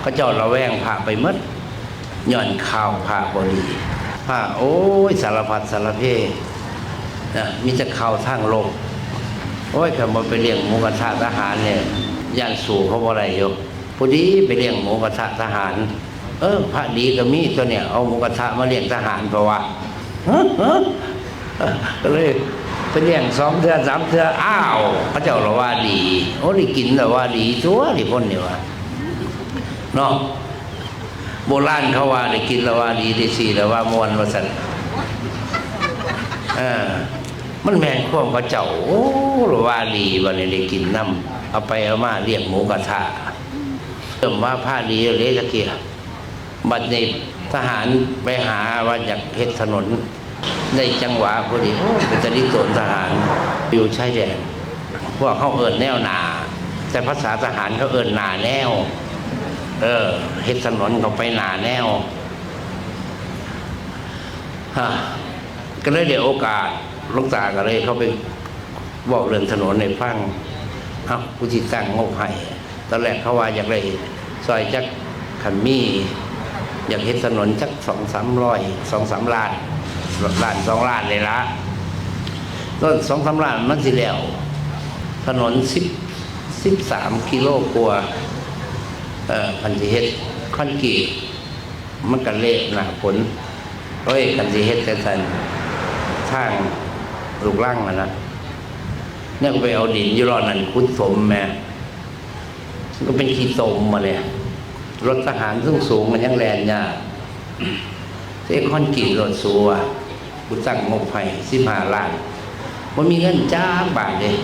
เขาเจ้าระแวงพระไปมดย่อนข่าวพระบดีพระโอ้ยสารพัดสารเพนะมีจะข่าวทางลกโอ้ยคำว่าไปเลี้ยงหมูกระทะทหารเนี่ยย่านสู่เขาบ่ได้อยู่พอดีไปเลี้ยงหมูกระทะทหาร เออ พระดีก็มีตัวเนี่ยเอาหมูกระทะมาเลี้ยงทหารเพราะว่าก็เลยไปเลี้ยงสองเทือสามเทืออ้าวพระเจ้าเราว่าดี โอ้ได้กินแต่ว่าดีตัวที่พ้นเนี่ยวะ เนาะโบราณเขาว่าได้กินล้วว่าดีได้สีแล้วว่ามวนว่าสันเออมันแมงข้อมพระเจ้าโอ้เราว่าดีวันนี้ได้กินน้ำเอาไปเอามาเลี้ยงหมูกระทะเริ่มว่าผ้าดีเลยตะเกียบัดนี้ทหารไปหาว่าอยากเฮ็ดถนนในจังหวะพอดีเป็นตะลิโตนทหารอยู่ชายแดนพวกเขาเอิญแนวหนา แต่ภาษาทหารเขาเอิญหนาแนว เออเฮ็ดถนนเขาไปหนาแนวฮะก็เลยเดี๋ยวโอกาสลูกตาก็เลยเขาไปบอกเรื่องถนนในฟังเอ้ากูจิตั้งงบให้ตอนแรกเขาว่าอยากได้ซอยจักขันมี่อยากเห็นถนนสักสองสามร้อยสองสามล้านล้านสองล้านเลยละต้นสองสามล้านมันสิแล้ว ถนนสิบสิบสามกิโลกว่า เอ่อพันสิเฮ็ดคอนกรีตมันกันเละหนาผลเอ้ยกันสิเฮ็ดแต่สันทางลูกล่างนะนะเนี่ยก็ไปเอาดินอยุรอนั่นคุดสมแม่ก็เป็นขี้ตมมาเลยรถทหารสูงสูงมันยังแลนยากเส้คอนกรีตรถสูอะกูตั้งงบให้สิบห้าล้านมันมีเงินจ้าบาทเลย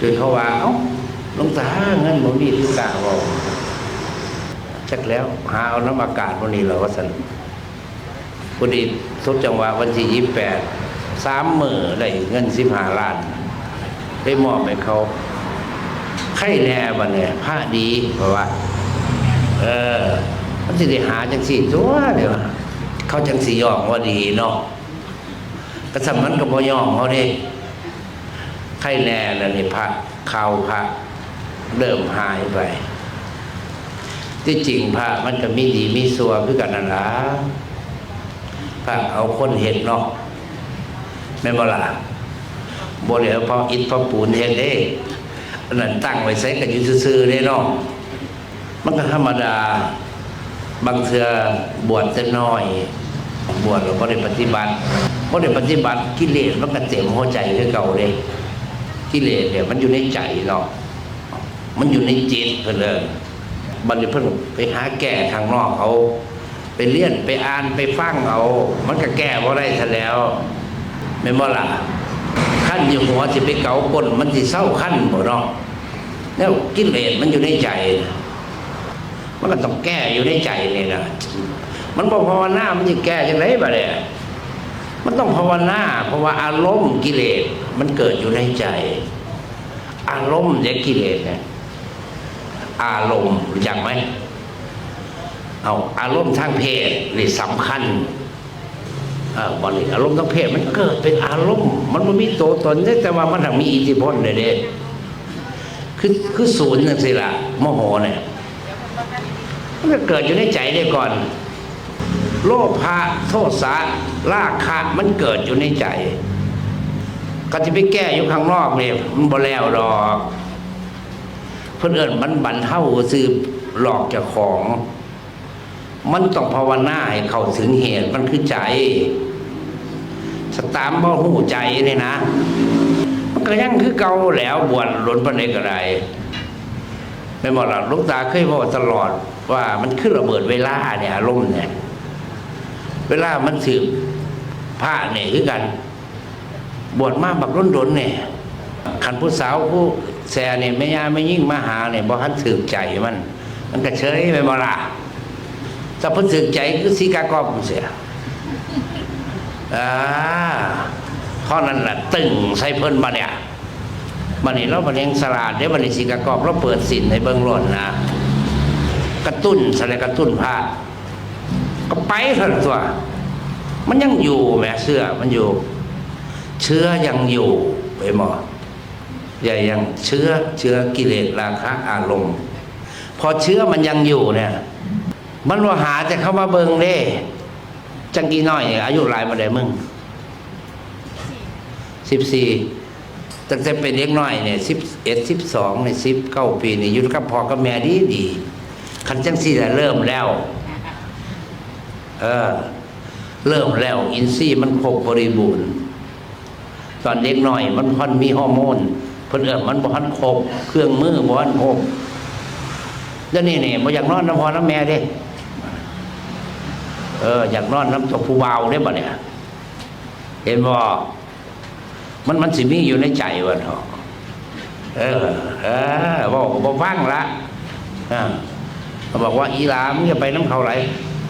จนเขาว่าเอ้า ลงตาเงินผมมีทุกกะบอกชักแล้วหาเอาน้ำอากาศวันนี้เราก็สันพอดีทุกจังหวะวันที่ยี่แปดสามมือได้เงินสิบห้าล้าน ได้มอบให้เขาไข่แน่บันเนี่ยผ้าดีเพราะว่า เออมันสิได้หาจังสี่ตัวเดี๋ยวเขาจังสี่ยอมว่าดีเนาะกระสำมันก็บ่ยอมเขาเด้ไข่แน่แล้วนี่พระข่าวพระ เริ่มหายไป ที่จริงพระมันก็มีดีมีสัวคือกันนั่นละพระเอาคนเห็นเนาะแม่บล่ะบ่เหพออิฐพอปูนเฮ็ดเด้อนนั้นตั้งไว้ใส่กันอยู่ซื่อๆได้เนาะมันก็ธรรมดา บางเทือบวชจะน้อย บวชแล้วก็ได้ปฏิบัติก็ได้ปฏิบัติกิเลสมันก็เต็มหัวใจคือเก่าเลยกิเลสเนี่ยมันอยู่ในใจเนาะ มันอยู่ในจิตเพิ่นเลยบัดนี้เพิ่นไปหาแก้ทางนอกเขาไปเลี่ยนไปอ่านไปฟังเอา มันก็แก้บ่ได้ซะแล้วไม่นบ่ล่ะขั้นอยู่หัวสิไปเกาก้นมันสิเศร้าขั้นบ่เนาะแล้วกิเลสมันอยู่ในใจ มันก็ต้องแก้อยู่ในใจนี่นะมันบ่ภาวนา มันจะแก้จังไดบ่เนี่ยมันต้องภาวนา เพราะว่าอารมณ์กิเลสมันเกิดอยู่ในใจ อารมณ์เด็กกิเลสเนี่ย อารมณ์รู้จักไหมเอาอารมณ์ทางเพศนี่สำคัญเออบริอารมณ์ทางเพศมันเกิดเป็นอารมณ์ มันไม่มีตัวตนแต่ว่ามันทางมีอิทธิพลเลยเด้คือคือศูนย์นั่นสิละโมโหเนี่ยมันเกิดอยู่ในใจได้ก่อน โลภะโทสะราคะมันเกิดอยู่ในใจ ก็จะไปแก้อยู่ข้างนอกเนี่ยมันบ่แล้วดอก พื่อนเอิญมันบันเท่าซื้อหลอกจากของ มันต้องภาวนาให้เขาถึงเหตุมันคือใจ สตามบ่หูใจนี่นะ มันก็ยังคือเก่าแล้วบวชหลนปันใดก็ได้ไม่บอกหรอกลูกตาเคยบอกตลอดว่ามันคือระเบิดเวลาเนี่ยอารมณ์เนี่ย เวลามันสืบผ้าเนี่ยคือกัน บวชมากบักล้นดนเนี่ยขันผู้สาวผู้ แซ่เนี่ยไม่ยาไม่ยิ่งมาหาเนี่ยบ่ทันสืบใจมัน มันก็เฉยไปบ่ล่ะถ้าเพิ่นสึกใจคือสีกากรอบเสียอ่าเพราะนั้นแหละตึงใส่เพิ่นมาเนี่ยมานี่เราบันเองสลาดเดี๋ยวบันนี้สีกากรอบเราเปิดสินในเบื้องล้นนะกระตุ้นสะเลยกระตุ้นผ้าก็ไปเถอะตัว มันยังอยู่แม่เสื้อมันอยู่ เชื้อยังอยู่ไปหมอ อย่ายังเชื้อเชื้อกิเลสราคะอารมณ์ พอเชื้อมันยังอยู่เนี่ย มันว่าหาจะเข้ามาเบิงเด้ จังกีน้อย อายุหลายมาได้มึงสิบสี่ตั้งแต่เป็นเด็กน้อยเนี่ยสิบเอ็ดสิบสองเนี่ยสิบเก้าปีเนี่ยอยู่กับพอกับแม่ดีดีคันจังสี่แหละเริ่มแล้ว เออ เริ่มแล้ว อินทรีย์มันครบบริบูรณ์ ตอนเด็กน้อย มันพันมีฮอร์โมน พิ่นเอิ้นมันบ่ทันครบเครื่องมือบ่ทันครบแล้วนี่นี่บ่อยากนอนน้ำพอน้ำแม่เด้เอออยากนอนน้ำตกผู้เบาวได้บ่เนี่ยเห็นบ่มันมันสิมีอยู่ในใจวะเนาะเออ เออบอกบ่ฟังละอ่าเขาบอกว่าอีหลามจะไปน้ำเขาไหล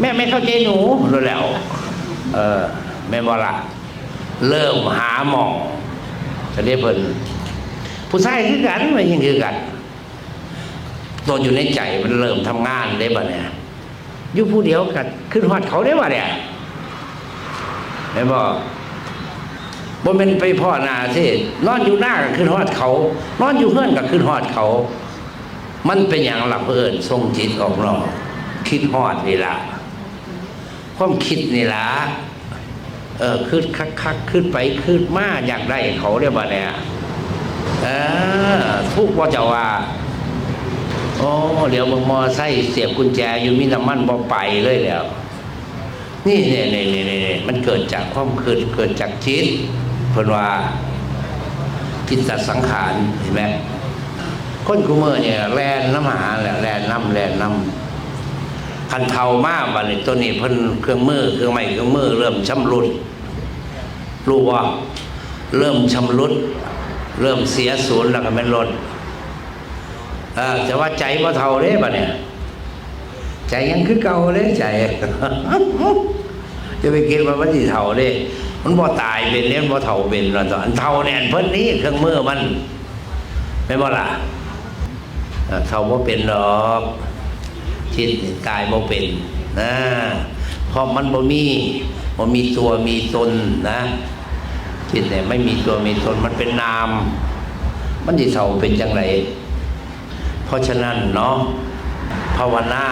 แม่ไม่เข้าใจหนูรู้แล้ว เออแม่บ่ละเริ่มหาหมองจะเรียกเพิ่น ผู้ชายคือกันมันยังคือกันตัวอยู่ในใจมันเริ่มทำงานได้บ่เนี่ยอยู่ผู้เดียวกันขึ้นฮอดเขาได้บ่เนี่ยแม่นบ่บ่แม่นไปพ่อนาสินอนอยู่หน้าก็ขึ้นฮอดเขา นอนอยู่เฮือนก็ขึ้นฮอดเขา มันเป็นอย่างหลับเอิญทรงจิตออกนอกคิดฮอดนี่ล่ะความคิดนี่ล่ะเออคืดคักคักๆขึ้นไปขึ้นมาอยากได้เขาได้บ่เนี่ย เออทุกว่าจะว่าโอ้เดี๋ยวมึงมอไซค์เสียบกุญแจอยู่มีน้ำมันบ่ไปเลยแล้ว นี่เนี่ยเนี่ยเนี่ยเนี่ยมันเกิดจากความคิดเกิดจากจิตเพิ่นว่าจิตตสังขารเห็นไหมคนกูเมื่อเนี่ยแลนน้ำหาแหละแลนน้ำแลนน้ำคันเทามากบัดนี้ตัวนี้เพิ่นเครื่องมือเครื่องไม้เครื่องมือเริ่มชำรุดรู้ว่าเริ่มชำรุด เริ่มเสียศูนย์แล้วก็แม่นรถเออแต่ว่าใจว่าเท่าเด้ปะเนี่ย ใจยังคือเก่าเด้ใจ จะไปคิดว่ามันสิเท่าเด้มันบ่ตายเป็นเนี่ยบ่เท่าเป็นแล้วตอนเท่าเนี่ยเพิ่นนี้เครื่องมือมันไม่นบ่ล่ะเท่าบ่เป็นหรอกชิดนี่ตายบ่เป็นนะเพราะมันบ่มีบ่มีตัวมีตนนะ จิตเนี่ยไม่มีตัวมีตนมันเป็นนาม มันสิเท่าเป็นจังไรเพราะฉะนั้นเนาะภาวนา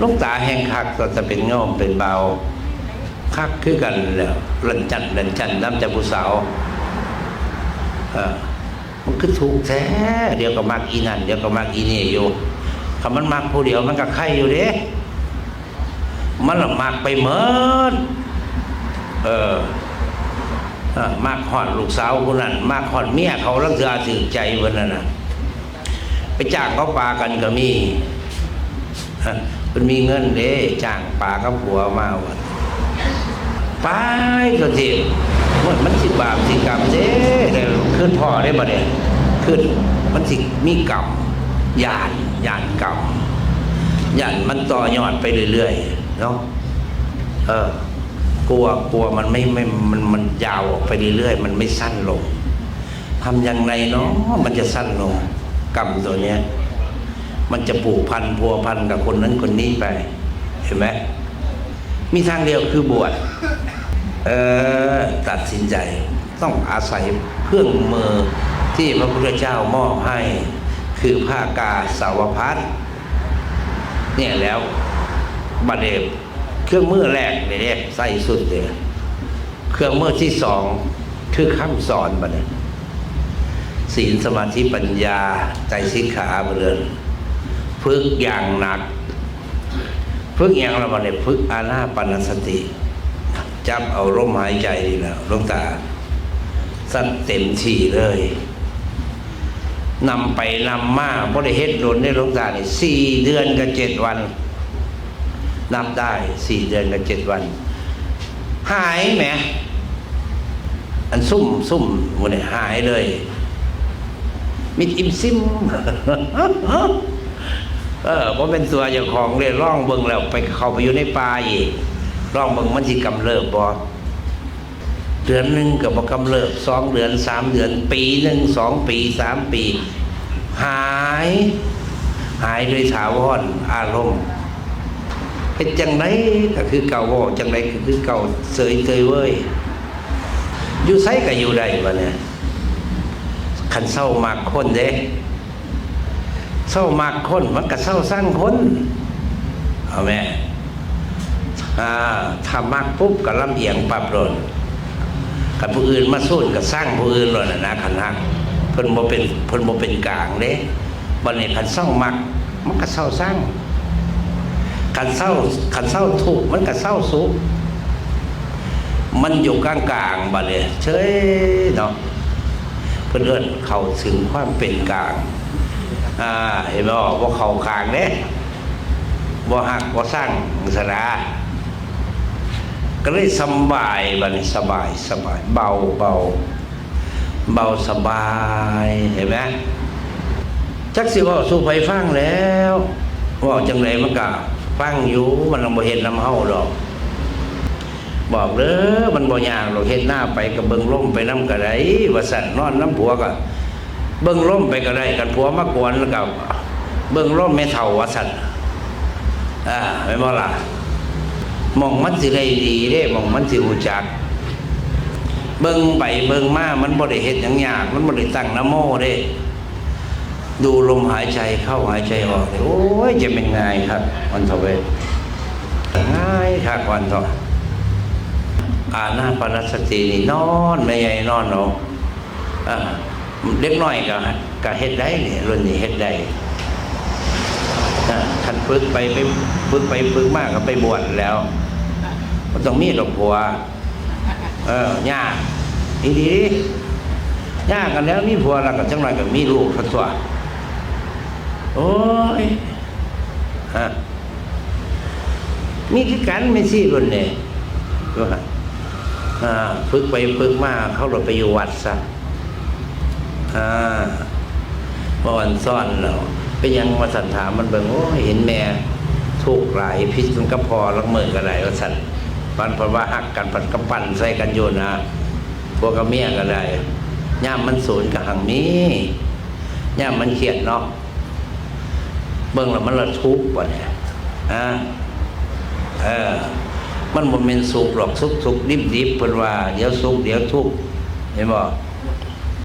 ลูกตาแห่งคักก็จะเป็นง่อมเป็นเบาคักคือกันแล้วลันจันลันจันน้ำจากผู้สาวมันคือถูกแท้เดี๋ยวก็มักอีนั่นเดี๋ยวก็มักอีนี่อยู่คำมันมักผู้เดียวมันก็ไข่อยู่เด้มันละมักไปเมิดเออเออ มากหอดลูกสาวคนนั้นมากหอดเมียเขาลังเสือถือใจวันนั้นน่ะไปจ้างเขาปลากันก็มีมันมีเงินเด้จ้างปลากับผัวมาวัดไปก็ทีมันมันสิบาปสิกรรมเด้เดี๋ยวขึ้นพ่อได้บ่เนี่ยขึ้นมันสิมีกรรมยานยานกรรมยานมันต่อยอดไปเรื่อยๆเนาะเออ กลัวกลัวมันไม่ไม่มันมันยาวออกไปเรื่อยๆมันไม่สั้นลงทำยังไงเนาะมันจะสั้นลงกรรมตัวเนี้ย มันจะผูกพันพัวพันกับคนนั้นคนนี้ไป เห็นไหมมีทางเดียวคือบวชเออตัดสินใจต้องอาศัยเครื่องมือที่พระพุทธเจ้ามอบให้ คือผ้ากาสาวพัดเนี่ยแล้วบัดเดบ เครื่องมือแรกเนี่ยใส่สุดเลยเครื่องมือที่สองคือคำสอนบัเนี่ยศีลสมาธิปัญญาใจสิกขาเรือนฝึกอย่างหนักฝึกอย่างเราบอกเนี่ยฝึกอาณาปานสติจับเอาลมหายใจนี่และลงตาสั้นเต็มที่เลยนำไปนำมาเพราะได้เฮ็ดโดนได้ลงตาเนี่ยสี่เดือนกับเจ็ดวัน นับได้สี่เดือนกับเจ็ดวัน หายไหมอันซุ่มซุ่มวันหายเลย มิดอิมซิมเออเพราะเป็นตัวอย่างของเรียร่องเบิงแล้ว ไปเข้าไปอยู่ในป่าอีกร่องเบิงมันสิกำเริบบอเดือนหนึ่งกับบกำเริบสองเดือนสามเดือน ปีหนึ่งสองปีสามปี หาย หายโดยถาวรอารมณ์ เป็นจังไรก็คือเก่าบ่จังไรก็คือเก่าเสยเตยเว้ยอยู่ไซก็อยู่ได้ปะเนี่ยขันเศร้ามากคนเด้เศร้ามากคนมันก็เศร้าสร้างคนเอาแม่ถ้ามักปุ๊บก็ลำเอียงปรับโดนกับผู้อื่นมาสู้กับสร้างผู้อื่นเลยนะนะคันหักเพิ่นบ่เป็นเพิ่นบ่เป็นกลางเด้บัดนี้คันเศร้ามักมันก็เศร้าสร้าง คันเศร้าคันเศร้าทุกมันก็เศร้าสุขมันอยู่กลางๆบัดนี้เฉยเนาะเพิ่นเอิ้นเข้าถึงความเป็นกลางอ่าเห็นบ่ว่าเขาข้างเด้บ่หักบ่สร้างสระก็เลยสบายบันสบายสบาย เบาเบาเบาสบายเห็นไหมจักสิว่าสู่ไผฟังแล้วว่าจังไดมันก็ ฟังอยู่มันลำบ่เฮ็ดนำเฮาดอก บอกเด้อมันบ่ยากหรอกเฮ็ดหน้าไปก็เบิ่งลมไปน้ำก็ได้ว่าสั่นนอนน้ำผัวก็เบิ่งลมไปก็ได้กันผัวมากวนแล้วก็เบิ่งลมแม่เฒ่าว่าสั่นอ่าแม่นบ่ล่ะมองมันสิได้ดีเด้มองมันสิรู้จัก เบิ่งไปเบิ่งมามันบ่ได้เฮ็ดหยังยากมันบ่ได้ตั้งนะโมเด้ ดูลมหายใจเข้าหายใจออกโอ้ยจะเป็นไงครับวันเถาเวง่ายครับวันเถาอาหน้าปานสตินี่นอนไม่ใหญ่นอนเนาะอ่าเล็กน้อยก็ก็เฮ็ดได้เนี่ยรุ่นนี้เฮ็ดได้อ่านฝึกไปไปฝึกไปฝึกมากก็ไปบวชแล้วมันต้องมีดอกบัว เออยากดีดียากกันแล้วมีผัวแล้วก็จังไรก็มีลูกทั้งตัว โอ้ยฮะมีคือกันไม่ซี่รุ่นเนี่ยว่าฝึกไปฝึกมาเขาเราไปอยู่วัดซะอ่าเมื่อวันซ่อนเราไปยังมาสันถามมันเบิ่งโอ้เห็นแม่ทุกข์หลายพิษมันก็พอลักมือกันไหลว่าสันปันเพราะว่าหักกันปันกำปั้นใส่กันอยู่นะพวกกับเมียก็ได้ย่ามมันสูญกับหังมีย่ามมันเครียดเนาะ เบิ่งแล้วมันละทุกข์วะเนี่ยอ่าเออ มันบ่เป็นสุขหรอกสุขสุขดิบดิบเพิ่นว่า เดี๋ยวสุขเดี๋ยวทุกข์เห็นบ่